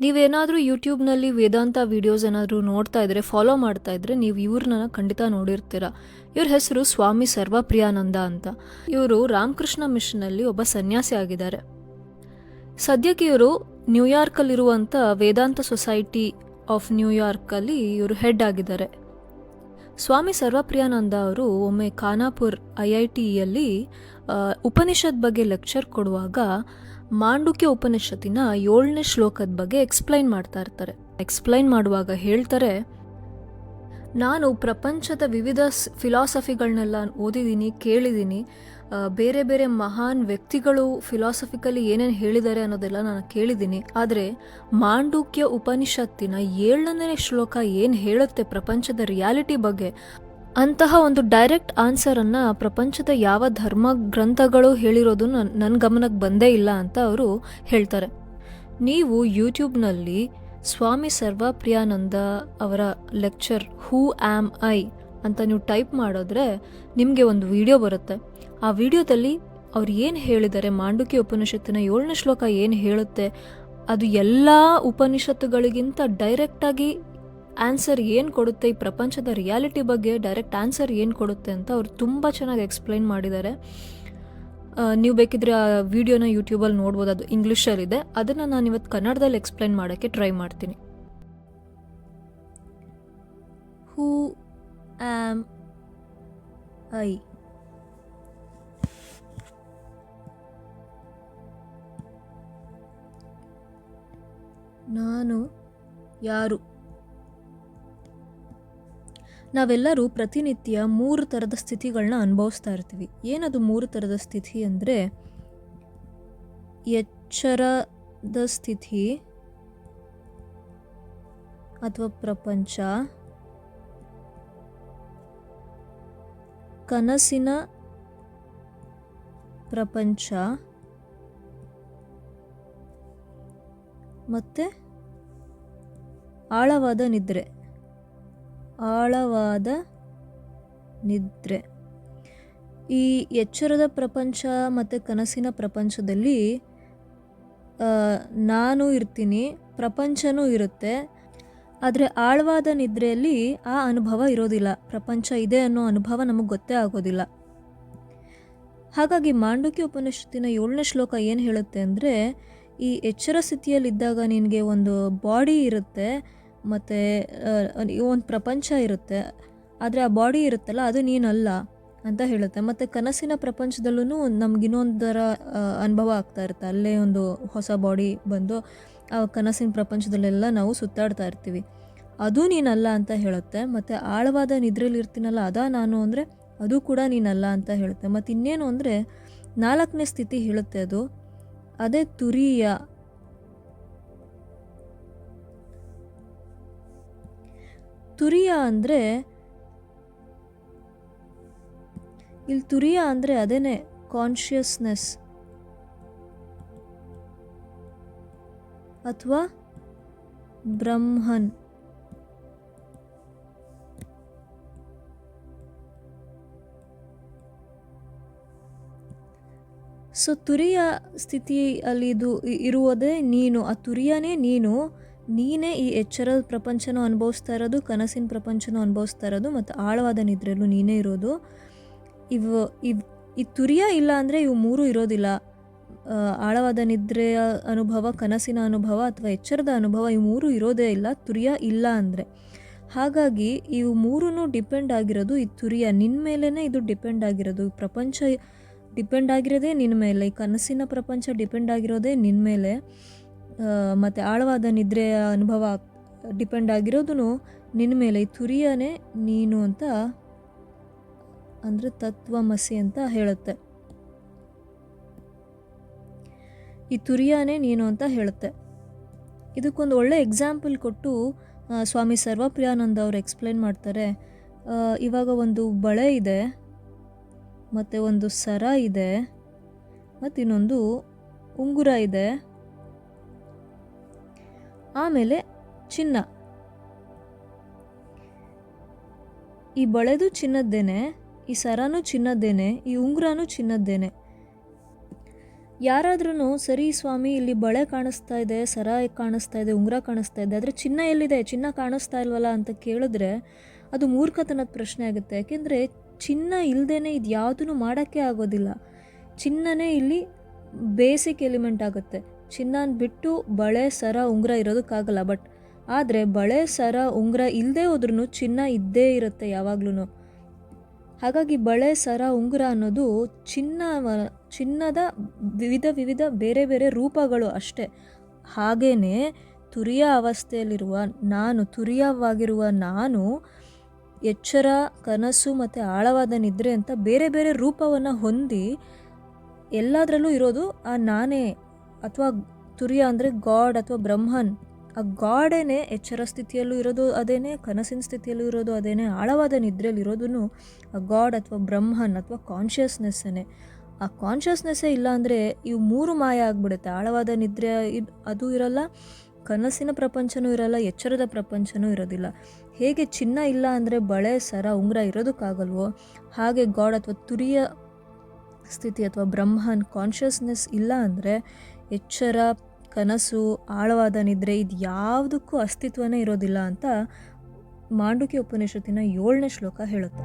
ನೀವೇನಾದರೂ ಯೂಟ್ಯೂಬ್ನಲ್ಲಿ ವೇದಾಂತ ವಿಡಿಯೋಸ್ ಏನಾದರೂ ನೋಡ್ತಾ ಇದ್ರೆ ಫಾಲೋ ಮಾಡ್ತಾ ಇದ್ರೆ ನೀವು ಇವ್ರನ್ನ ಖಂಡಿತ ನೋಡಿರ್ತೀರ. ಇವ್ರ ಹೆಸರು ಸ್ವಾಮಿ ಸರ್ವಪ್ರಿಯಾನಂದ ಅಂತ. ಇವರು ರಾಮಕೃಷ್ಣ ಮಿಷನಲ್ಲಿ ಒಬ್ಬ ಸನ್ಯಾಸಿ ಆಗಿದ್ದಾರೆ. ಸದ್ಯಕ್ಕೆ ಇವರು ನ್ಯೂಯಾರ್ಕಲ್ಲಿರುವಂಥ ವೇದಾಂತ ಸೊಸೈಟಿ ಆಫ್ ನ್ಯೂಯಾರ್ಕಲ್ಲಿ ಇವರು ಹೆಡ್ ಆಗಿದ್ದಾರೆ. ಸ್ವಾಮಿ ಸರ್ವಪ್ರಿಯಾನಂದ ಅವರು ಒಮ್ಮೆ ಖಾನಾಪುರ್ ಐ ಐ ಟಿಯಲ್ಲಿ ಉಪನಿಷತ್ ಬಗ್ಗೆ ಲೆಕ್ಚರ್ ಕೊಡುವಾಗ ಮಾಂಡುಕ್ಯ ಉಪನಿಷತ್ತಿನ ಏಳನೇ ಶ್ಲೋಕದ ಬಗ್ಗೆ ಎಕ್ಸ್ಪ್ಲೈನ್ ಮಾಡ್ತಾ ಇರ್ತಾರೆ. ಎಕ್ಸ್ಪ್ಲೈನ್ ಮಾಡುವಾಗ ಹೇಳ್ತಾರೆ ನಾನು ಪ್ರಪಂಚದ ವಿವಿಧ ಫಿಲಾಸಫಿಗಳನ್ನೆಲ್ಲ ಓದಿದ್ದೀನಿ, ಕೇಳಿದ್ದೀನಿ. ಬೇರೆ ಬೇರೆ ಮಹಾನ್ ವ್ಯಕ್ತಿಗಳು ಫಿಲಾಸಫಿಕಲಿ ಏನೇನು ಹೇಳಿದ್ದಾರೆ ಅನ್ನೋದೆಲ್ಲ ನಾನು ಕೇಳಿದ್ದೀನಿ. ಆದರೆ ಮಾಂಡುಕ್ಯ ಉಪನಿಷತ್ತಿನ ಏಳನೇ ಶ್ಲೋಕ ಏನು ಹೇಳುತ್ತೆ ಪ್ರಪಂಚದ ರಿಯಾಲಿಟಿ ಬಗ್ಗೆ, ಅಂತಹ ಒಂದು ಡೈರೆಕ್ಟ್ ಆನ್ಸರನ್ನು ಪ್ರಪಂಚದ ಯಾವ ಧರ್ಮ ಗ್ರಂಥಗಳು ಹೇಳಿರೋದು ನನ್ನ ಗಮನಕ್ಕೆ ಬಂದೇ ಇಲ್ಲ ಅಂತ ಅವರು ಹೇಳ್ತಾರೆ. ನೀವು ಯೂಟ್ಯೂಬ್ನಲ್ಲಿ ಸ್ವಾಮಿ ಸರ್ವಪ್ರಿಯಾನಂದ ಅವರ ಲೆಕ್ಚರ್ ಹೂ ಆಮ್ ಐ ಅಂತ ನೀವು ಟೈಪ್ ಮಾಡಿದ್ರೆ ನಿಮಗೆ ಒಂದು ವಿಡಿಯೋ ಬರುತ್ತೆ. ಆ ವಿಡಿಯೋದಲ್ಲಿ ಅವ್ರು ಏನು ಹೇಳಿದ್ದಾರೆ, ಮಾಂಡುಕಿ ಉಪನಿಷತ್ತಿನ ಏಳನೇ ಶ್ಲೋಕ ಏನು ಹೇಳುತ್ತೆ, ಅದು ಎಲ್ಲ ಉಪನಿಷತ್ತುಗಳಿಗಿಂತ ಡೈರೆಕ್ಟಾಗಿ ಆನ್ಸರ್ ಏನು ಕೊಡುತ್ತೆ, ಈ ಪ್ರಪಂಚದ ರಿಯಾಲಿಟಿ ಬಗ್ಗೆ ಡೈರೆಕ್ಟ್ ಆನ್ಸರ್ ಏನು ಕೊಡುತ್ತೆ ಅಂತ ಅವ್ರು ತುಂಬ ಚೆನ್ನಾಗಿ ಎಕ್ಸ್ಪ್ಲೈನ್ ಮಾಡಿದ್ದಾರೆ. ನೀವು ಬೇಕಿದ್ರೆ ಆ ವಿಡಿಯೋನ ಯೂಟ್ಯೂಬಲ್ಲಿ ನೋಡ್ಬೋದು. ಅದು ಇಂಗ್ಲೀಷಲ್ಲಿದೆ ಅದನ್ನು ನಾನು ಇವತ್ತು ಕನ್ನಡದಲ್ಲಿ ಎಕ್ಸ್ಪ್ಲೈನ್ ಮಾಡೋಕ್ಕೆ ಟ್ರೈ ಮಾಡ್ತೀನಿ. ಹೂ ಆಮ್ ಐ ನಾನು ಯಾರು? ನಾವೆಲ್ಲರೂ ಪ್ರತಿನಿತ್ಯ ಮೂರು ಥರದ ಸ್ಥಿತಿಗಳನ್ನ ಅನುಭವಿಸ್ತಾ ಇರ್ತೀವಿ. ಏನದು ಮೂರು ಥರದ ಸ್ಥಿತಿ ಅಂದರೆ, ಎಚ್ಚರದ ಸ್ಥಿತಿ ಅಥವಾ ಪ್ರಪಂಚ, ಕನಸಿನ ಪ್ರಪಂಚ ಮತ್ತು ಆಳವಾದ ನಿದ್ರೆ. ಆಳವಾದ ನಿದ್ರೆ. ಈ ಎಚ್ಚರದ ಪ್ರಪಂಚ ಮತ್ತು ಕನಸಿನ ಪ್ರಪಂಚದಲ್ಲಿ ನಾನು ಇರ್ತೀನಿ, ಪ್ರಪಂಚನೂ ಇರುತ್ತೆ. ಆದರೆ ಆಳವಾದ ನಿದ್ರೆಯಲ್ಲಿ ಆ ಅನುಭವ ಇರೋದಿಲ್ಲ. ಪ್ರಪಂಚ ಇದೆ ಅನ್ನೋ ಅನುಭವ ನಮಗೆ ಗೊತ್ತೇ ಆಗೋದಿಲ್ಲ. ಹಾಗಾಗಿ ಮಾಂಡುಕ್ಯ ಉಪನಿಷತ್ತಿನ ಏಳನೇ ಶ್ಲೋಕ ಏನು ಹೇಳುತ್ತೆ ಅಂದರೆ, ಈ ಎಚ್ಚರ ಸ್ಥಿತಿಯಲ್ಲಿದ್ದಾಗ ನಿನಗೆ ಒಂದು ಬಾಡಿ ಇರುತ್ತೆ. ಮತ್ತು ಒಂದು ಪ್ರಪಂಚ ಇರುತ್ತೆ. ಆದರೆ ಆ ಬಾಡಿ ಇರುತ್ತಲ್ಲ, ಅದು ನೀನಲ್ಲ ಅಂತ ಹೇಳುತ್ತೆ. ಮತ್ತು ಕನಸಿನ ಪ್ರಪಂಚದಲ್ಲೂ ನಮ್ಗೆ ಇನ್ನೊಂದರ ಅನುಭವ ಆಗ್ತಾ ಇರುತ್ತೆ. ಅಲ್ಲೇ ಒಂದು ಹೊಸ ಬಾಡಿ ಬಂದು ಆ ಕನಸಿನ ಪ್ರಪಂಚದಲ್ಲೆಲ್ಲ ನಾವು ಸುತ್ತಾಡ್ತಾ ಇರ್ತೀವಿ. ಅದು ನೀನಲ್ಲ ಅಂತ ಹೇಳುತ್ತೆ. ಮತ್ತು ಆಳವಾದ ನಿದ್ರೆಯಲ್ಲಿ ಇರ್ತೀನಲ್ಲ, ಅದಾ ನಾನು ಅಂದರೆ ಅದು ಕೂಡ ನೀನಲ್ಲ ಅಂತ ಹೇಳುತ್ತೆ. ಮತ್ತು ಇನ್ನೇನು ಅಂದರೆ ನಾಲ್ಕನೇ ಸ್ಥಿತಿ ಹೇಳುತ್ತೆ ಅದು. ಅದೇ ತುರಿಯ ತುರಿಯ ಅಂದರೆ, ಇಲ್ಲಿ ತುರಿಯ ಅಂದರೆ ಅದೇನೆ ಕಾನ್ಷಿಯಸ್ನೆಸ್ ಅಥವಾ ಬ್ರಹ್ಮನ್. ಸೊ ತುರಿಯ ಸ್ಥಿತಿಯಲ್ಲಿ ಇದು ಇರುವುದೇ ನೀನು, ಆ ತುರಿಯನೇ ನೀನು ನೀನೇ ಈ ಎಚ್ಚರದ ಪ್ರಪಂಚನೂ ಅನುಭವಿಸ್ತಾ ಇರೋದು, ಕನಸಿನ ಪ್ರಪಂಚನೂ ಅನುಭವಿಸ್ತಾ ಇರೋದು ಮತ್ತು ಆಳವಾದ ನಿದ್ರೆಯಲ್ಲೂ ನೀನೇ ಇರೋದು. ಇವು, ಇವ್, ಈ ತುರಿಯ ಇಲ್ಲ ಅಂದರೆ ಇವು ಮೂರೂ ಇರೋದಿಲ್ಲ. ಆಳವಾದ ನಿದ್ರೆಯ ಅನುಭವ, ಕನಸಿನ ಅನುಭವ ಅಥವಾ ಎಚ್ಚರದ ಅನುಭವ ಇವು ಮೂರೂ ಇರೋದೇ ಇಲ್ಲ, ತುರಿಯ ಇಲ್ಲ ಅಂದರೆ. ಹಾಗಾಗಿ ಇವು ಮೂರೂ ಡಿಪೆಂಡ್ ಆಗಿರೋದು ಈ ತುರಿಯ. ನಿನ್ನ ಮೇಲೇ ಇದು ಡಿಪೆಂಡ್ ಆಗಿರೋದು. ಪ್ರಪಂಚ ಡಿಪೆಂಡ್ ಆಗಿರೋದೇ ನಿನ್ನ ಮೇಲೆ ಈ ಕನಸಿನ ಪ್ರಪಂಚ ಡಿಪೆಂಡ್ ಆಗಿರೋದೇ ನಿನ್ನ ಮೇಲೆ. ಮತ್ತು ಆಳವಾದ ನಿದ್ರೆಯ ಅನುಭವ ಡಿಪೆಂಡ್ ಆಗಿರೋದು ನಿನ್ನ ಮೇಲೆ. ಈ ತುರಿಯನೇ ನೀನು ಅಂತ ಅಂದರೆ ತತ್ವಮಸಿ ಅಂತ ಹೇಳುತ್ತೆ. ಈ ತುರಿಯಾನೇ ನೀನು ಅಂತ ಹೇಳುತ್ತೆ. ಇದಕ್ಕೊಂದು ಒಳ್ಳೆ ಎಕ್ಸಾಂಪಲ್ ಕೊಟ್ಟು ಸ್ವಾಮಿ ಸರ್ವಪ್ರಿಯಾನಂದ ಅವರು ಎಕ್ಸ್ಪ್ಲೇನ್ ಮಾಡ್ತಾರೆ. ಇವಾಗ ಒಂದು ಬಳೆ ಇದೆ, ಮತ್ತು ಒಂದು ಸರ ಇದೆ ಮತ್ತು ಇನ್ನೊಂದು ಉಂಗುರ ಇದೆ. ಆಮೇಲೆ ಚಿನ್ನ. ಈ ಬಳೆದು ಚಿನ್ನದ್ದೇನೆ, ಈ ಸರನೂ ಚಿನ್ನದ್ದೇನೆ, ಈ ಉಂಗುರನೂ ಚಿನ್ನದ್ದೇನೆ. ಯಾರಾದ್ರೂ ಸರಿ ಸ್ವಾಮಿ, ಇಲ್ಲಿ ಬಳೆ ಕಾಣಿಸ್ತಾ ಇದೆ, ಸರ ಕಾಣಿಸ್ತಾ ಇದೆ, ಉಂಗುರ ಕಾಣಿಸ್ತಾ ಇದೆ, ಆದರೆ ಚಿನ್ನ ಎಲ್ಲಿದೆ? ಚಿನ್ನ ಕಾಣಿಸ್ತಾ ಇಲ್ವಲ್ಲ ಅಂತ ಕೇಳಿದ್ರೆ ಅದು ಮೂರ್ಖತನದ ಪ್ರಶ್ನೆ ಆಗುತ್ತೆ. ಯಾಕೆಂದರೆ ಚಿನ್ನ ಇಲ್ಲದೇ ಇದು ಯಾವುದೂ ಮಾಡೋಕ್ಕೆ ಆಗೋದಿಲ್ಲ. ಚಿನ್ನನೇ ಇಲ್ಲಿ ಬೇಸಿಕ್ ಎಲಿಮೆಂಟ್ ಆಗುತ್ತೆ. ಚಿನ್ನನ ಬಿಟ್ಟು ಬಳೆ, ಸರ, ಉಂಗುರ ಇರೋದಕ್ಕಾಗಲ್ಲ ಬಟ್ ಆದರೆ ಬಳೆ, ಸರ, ಉಂಗುರ ಇಲ್ಲದೆ ಹೋದ್ರೂ ಚಿನ್ನ ಇದ್ದೇ ಇರುತ್ತೆ ಯಾವಾಗ್ಲೂ ಹಾಗಾಗಿ ಬಳೆ, ಸರ, ಉಂಗುರ ಅನ್ನೋದು ಚಿನ್ನ ಚಿನ್ನದ ವಿವಿಧ ವಿವಿಧ ಬೇರೆ ಬೇರೆ ರೂಪಗಳು ಅಷ್ಟೇ. ಹಾಗೇ ತುರಿಯ ಅವಸ್ಥೆಯಲ್ಲಿರುವ ನಾನು, ತುರಿಯವಾಗಿರುವ ನಾನು ಎಚ್ಚರ, ಕನಸು ಮತ್ತು ಆಳವಾದ ನಿದ್ರೆ ಅಂತ ಬೇರೆ ಬೇರೆ ರೂಪವನ್ನು ಹೊಂದಿ ಎಲ್ಲದರಲ್ಲೂ ಇರೋದು ಆ ನಾನೇ. ಅಥವಾ ತುರಿಯ ಅಂದರೆ ಗಾಡ್ ಅಥವಾ ಬ್ರಹ್ಮನ್, ಆ ಗಾಡೇನೆ ಎಚ್ಚರ ಸ್ಥಿತಿಯಲ್ಲೂ ಇರೋದು ಅದೇನೇ, ಕನಸಿನ ಸ್ಥಿತಿಯಲ್ಲೂ ಇರೋದು ಅದೇನೆ, ಆಳವಾದ ನಿದ್ರೆಯಲ್ಲಿ ಇರೋದು ಆ ಗಾಡ್ ಅಥವಾ ಬ್ರಹ್ಮನ್ ಅಥವಾ ಕಾನ್ಷಿಯಸ್ನೆಸ್ಸೇ ಆ ಕಾನ್ಷಿಯಸ್ನೆಸ್ಸೇ ಇಲ್ಲ ಅಂದರೆ ಇವು ಮೂರು ಮಾಯ ಆಗಿಬಿಡುತ್ತೆ. ಆಳವಾದ ನಿದ್ರೆ ಅದು ಇರಲ್ಲ, ಕನಸಿನ ಪ್ರಪಂಚನೂ ಇರಲ್ಲ, ಎಚ್ಚರದ ಪ್ರಪಂಚನೂ ಇರೋದಿಲ್ಲ. ಹೇಗೆ ಚಿನ್ನ ಇಲ್ಲ ಅಂದರೆ ಬಳೆ, ಸರ, ಉಂಗುರ ಇರೋದಕ್ಕಾಗಲ್ವೋ, ಹಾಗೆ ಗಾಡ್ ಅಥವಾ ತುರಿಯ ಸ್ಥಿತಿ ಅಥವಾ ಬ್ರಹ್ಮನ್ ಕಾನ್ಷಿಯಸ್ನೆಸ್ ಇಲ್ಲ ಅಂದರೆ ಎಚ್ಚರ ಕನಸು ಆಳವಾದ ನಿದ್ರೆ ಇದು ಯಾವುದಕ್ಕೂ ಅಸ್ತಿತ್ವನೇ ಇರೋದಿಲ್ಲ ಅಂತ ಮಾಂಡುಕ್ಯ ಉಪನಿಷತ್ತಿನ ಏಳನೇ ಶ್ಲೋಕ ಹೇಳುತ್ತೆ.